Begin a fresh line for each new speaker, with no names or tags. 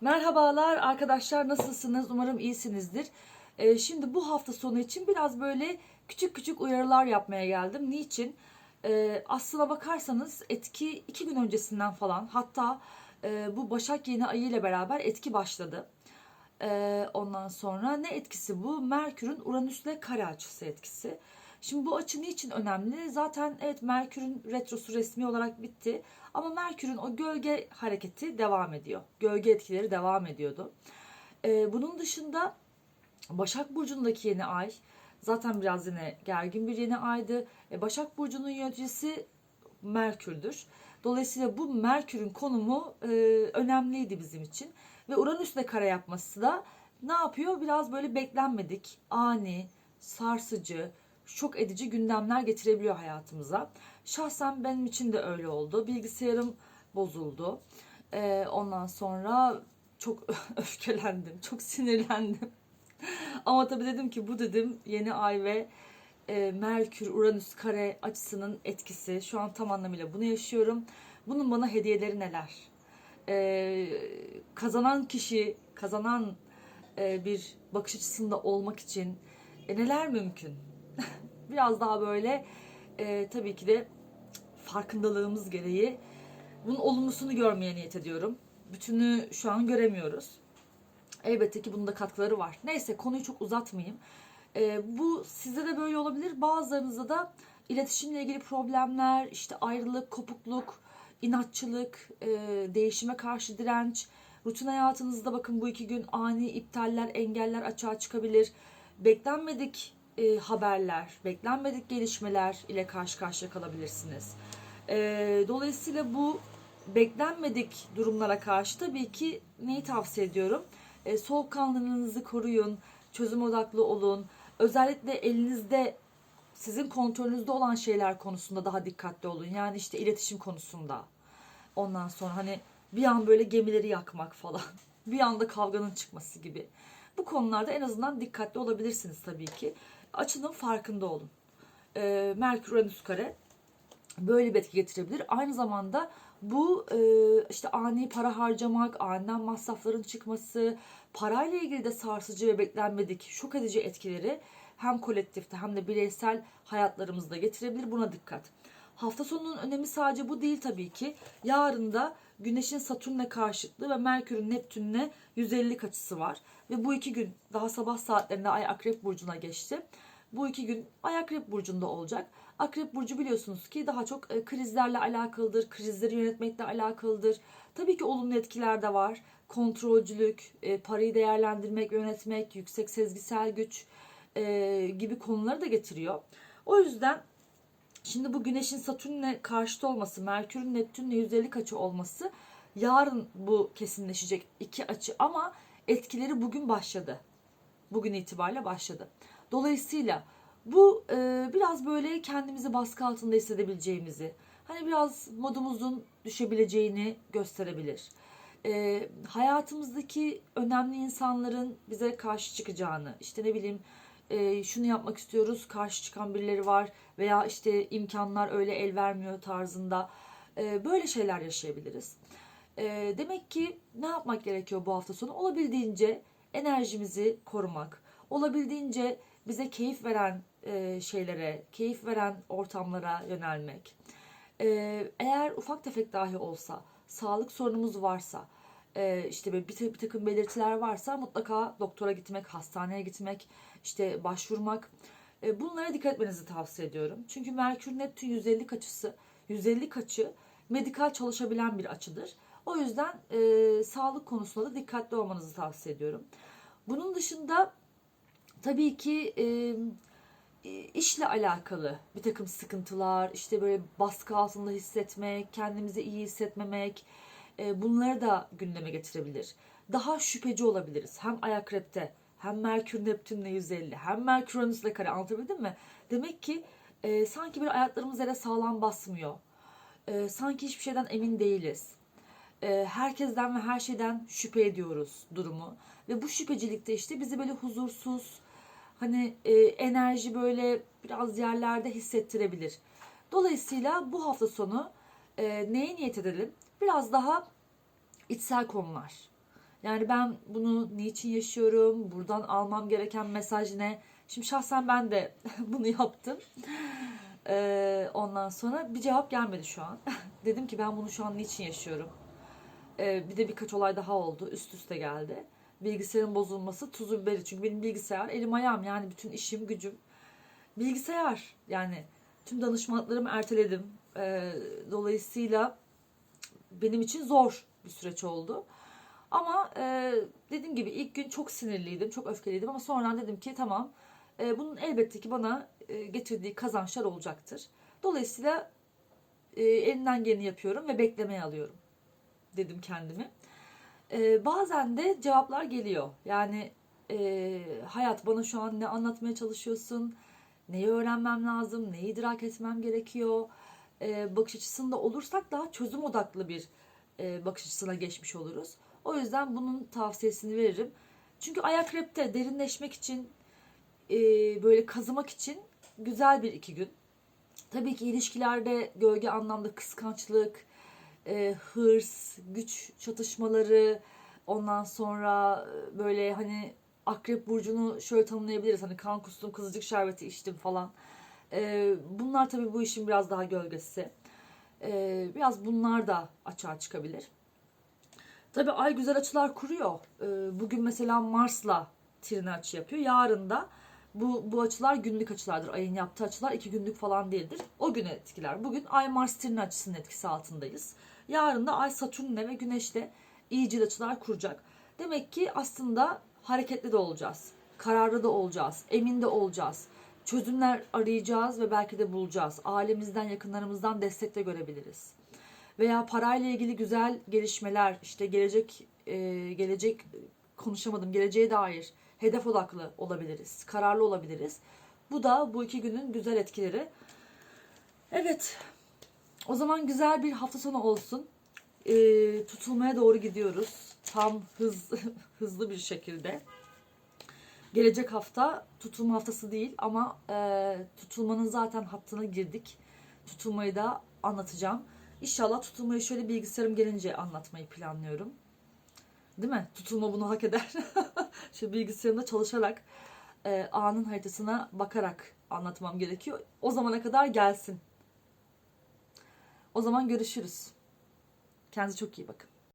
Merhabalar arkadaşlar nasılsınız? Umarım iyisinizdir. Ee, şimdi bu hafta sonu için biraz böyle küçük küçük uyarılar yapmaya geldim. Niçin? Ee, aslına bakarsanız etki iki gün öncesinden falan hatta e, bu Başak yeni ayı ile beraber etki başladı. Ee, ondan sonra ne etkisi bu? Merkür'ün Uranüs'le kare açısı etkisi. Şimdi bu açı niçin önemli? Zaten evet Merkür'ün retrosu resmi olarak bitti. Ama Merkür'ün o gölge hareketi devam ediyor. Gölge etkileri devam ediyordu. Ee, bunun dışında Başak Burcu'ndaki yeni ay zaten biraz yine gergin bir yeni aydı. E, Başak Burcu'nun yöneticisi Merkür'dür. Dolayısıyla bu Merkür'ün konumu e, önemliydi bizim için. Ve Uranüs'le kare yapması da ne yapıyor? Biraz böyle beklenmedik, ani, sarsıcı, şok edici gündemler getirebiliyor hayatımıza. Şahsen benim için de öyle oldu. Bilgisayarım bozuldu. Ee, ondan sonra çok öfkelendim, çok sinirlendim. Ama tabii dedim ki bu dedim yeni ay ve e, Merkür Uranüs kare açısının etkisi. Şu an tam anlamıyla bunu yaşıyorum. Bunun bana hediyeleri neler? Ee, kazanan kişi, kazanan e, bir bakış açısında olmak için e, neler mümkün? Biraz daha böyle e, tabii ki de farkındalığımız gereği bunun olumlusunu görmeye niyet ediyorum. Bütünü şu an göremiyoruz. Elbette ki bunun da katkıları var. Neyse konuyu çok uzatmayayım. Ee, bu sizde de böyle olabilir. Bazılarınızda da iletişimle ilgili problemler, işte ayrılık, kopukluk, inatçılık, e, değişime karşı direnç, rutin hayatınızda bakın bu iki gün ani iptaller, engeller açığa çıkabilir. Beklenmedik e, haberler, beklenmedik gelişmeler ile karşı karşıya kalabilirsiniz. E, dolayısıyla bu beklenmedik durumlara karşı tabii ki neyi tavsiye ediyorum? E, soğukkanlılığınızı koruyun, çözüm odaklı olun. Özellikle elinizde sizin kontrolünüzde olan şeyler konusunda daha dikkatli olun. Yani işte iletişim konusunda. Ondan sonra hani bir an böyle gemileri yakmak falan. Bir anda kavganın çıkması gibi. Bu konularda en azından dikkatli olabilirsiniz tabii ki. Açının farkında olun. Ee, Merkür Uranüs kare böyle bir etki getirebilir. Aynı zamanda bu e, işte ani para harcamak, aniden masrafların çıkması, parayla ilgili de sarsıcı ve beklenmedik şok edici etkileri hem kolektifte hem de bireysel hayatlarımızda getirebilir. Buna dikkat. Hafta sonunun önemi sadece bu değil tabii ki. Yarın da Güneş'in Satürn'le karşıtlığı ve Merkür'ün Neptün'le 150 açısı var. Ve bu iki gün daha sabah saatlerinde Ay Akrep Burcu'na geçti. Bu iki gün Ay Akrep Burcu'nda olacak. Akrep Burcu biliyorsunuz ki daha çok e, krizlerle alakalıdır, krizleri yönetmekle alakalıdır. Tabii ki olumlu etkiler de var. Kontrolcülük, e, parayı değerlendirmek, yönetmek, yüksek sezgisel güç e, gibi konuları da getiriyor. O yüzden Şimdi bu Güneş'in Satürn'le karşıt olması, Merkür'ün Neptün'le 150 açı olması yarın bu kesinleşecek iki açı ama etkileri bugün başladı. Bugün itibariyle başladı. Dolayısıyla bu e, biraz böyle kendimizi baskı altında hissedebileceğimizi, hani biraz modumuzun düşebileceğini gösterebilir. E, hayatımızdaki önemli insanların bize karşı çıkacağını, işte ne bileyim e, şunu yapmak istiyoruz karşı çıkan birileri var veya işte imkanlar öyle el vermiyor tarzında e, böyle şeyler yaşayabiliriz. E, demek ki ne yapmak gerekiyor bu hafta sonu? Olabildiğince enerjimizi korumak, olabildiğince bize keyif veren e, şeylere, keyif veren ortamlara yönelmek. E, eğer ufak tefek dahi olsa, sağlık sorunumuz varsa, e, işte bir, bir takım belirtiler varsa mutlaka doktora gitmek, hastaneye gitmek, işte başvurmak. E, bunlara dikkat etmenizi tavsiye ediyorum. Çünkü Merkür Neptün 150 açısı, 150 açı medikal çalışabilen bir açıdır. O yüzden e, sağlık konusunda da dikkatli olmanızı tavsiye ediyorum. Bunun dışında tabii ki e, işle alakalı bir takım sıkıntılar, işte böyle baskı altında hissetmek, kendimizi iyi hissetmemek, e, bunları da gündeme getirebilir. Daha şüpheci olabiliriz. Hem ayakrepte hem Merkür Neptün'le 150 hem Merkür Uranüs'le kare anlatabildim mi? Demek ki e, sanki bir ayaklarımız yere sağlam basmıyor. E, sanki hiçbir şeyden emin değiliz. E, herkesten ve her şeyden şüphe ediyoruz durumu. Ve bu şüphecilikte işte bizi böyle huzursuz, hani e, enerji böyle biraz yerlerde hissettirebilir. Dolayısıyla bu hafta sonu e, neye niyet edelim? Biraz daha içsel konular. Yani ben bunu niçin yaşıyorum? Buradan almam gereken mesaj ne? Şimdi şahsen ben de bunu yaptım. Ee, ondan sonra bir cevap gelmedi şu an. Dedim ki ben bunu şu an niçin yaşıyorum? Ee, bir de birkaç olay daha oldu. Üst üste geldi. Bilgisayarın bozulması tuzu biberi. Çünkü benim bilgisayar elim ayağım yani bütün işim gücüm. Bilgisayar yani tüm danışmanlıklarımı erteledim. Ee, dolayısıyla benim için zor bir süreç oldu. Ama e, dediğim gibi ilk gün çok sinirliydim, çok öfkeliydim ama sonradan dedim ki tamam e, bunun elbette ki bana e, getirdiği kazançlar olacaktır. Dolayısıyla e, elinden geleni yapıyorum ve beklemeye alıyorum dedim kendimi. E, bazen de cevaplar geliyor. Yani e, hayat bana şu an ne anlatmaya çalışıyorsun, neyi öğrenmem lazım, neyi idrak etmem gerekiyor. E, bakış açısında olursak daha çözüm odaklı bir e, bakış açısına geçmiş oluruz. O yüzden bunun tavsiyesini veririm. Çünkü ayak repte derinleşmek için, e, böyle kazımak için güzel bir iki gün. Tabii ki ilişkilerde gölge anlamda kıskançlık, e, hırs, güç çatışmaları, ondan sonra e, böyle hani akrep burcunu şöyle tanımlayabiliriz. Hani kan kustum, kızılcık şerbeti içtim falan. E, bunlar tabii bu işin biraz daha gölgesi. E, biraz bunlar da açığa çıkabilir. Tabii ay güzel açılar kuruyor. Ee, Bugün mesela Mars'la trine açı yapıyor. Yarın da bu, bu açılar günlük açılardır. Ayın yaptığı açılar iki günlük falan değildir. O günü etkiler. Bugün Ay Mars trine açısının etkisi altındayız. Yarın da Ay Satürn'le ve Güneş'te iyicil açılar kuracak. Demek ki aslında hareketli de olacağız. Kararlı da olacağız. Emin de olacağız. Çözümler arayacağız ve belki de bulacağız. Ailemizden, yakınlarımızdan destek de görebiliriz. Veya parayla ilgili güzel gelişmeler işte gelecek e, gelecek konuşamadım geleceğe dair hedef odaklı olabiliriz kararlı olabiliriz. Bu da bu iki günün güzel etkileri. Evet o zaman güzel bir hafta sonu olsun. E, tutulmaya doğru gidiyoruz. Tam hız hızlı bir şekilde gelecek hafta tutulma haftası değil ama e, tutulmanın zaten hattına girdik tutulmayı da anlatacağım İnşallah tutulmayı şöyle bilgisayarım gelince anlatmayı planlıyorum. Değil mi? Tutulma bunu hak eder. Şu bilgisayarımda çalışarak e, anın haritasına bakarak anlatmam gerekiyor. O zamana kadar gelsin. O zaman görüşürüz. Kendinize çok iyi bakın.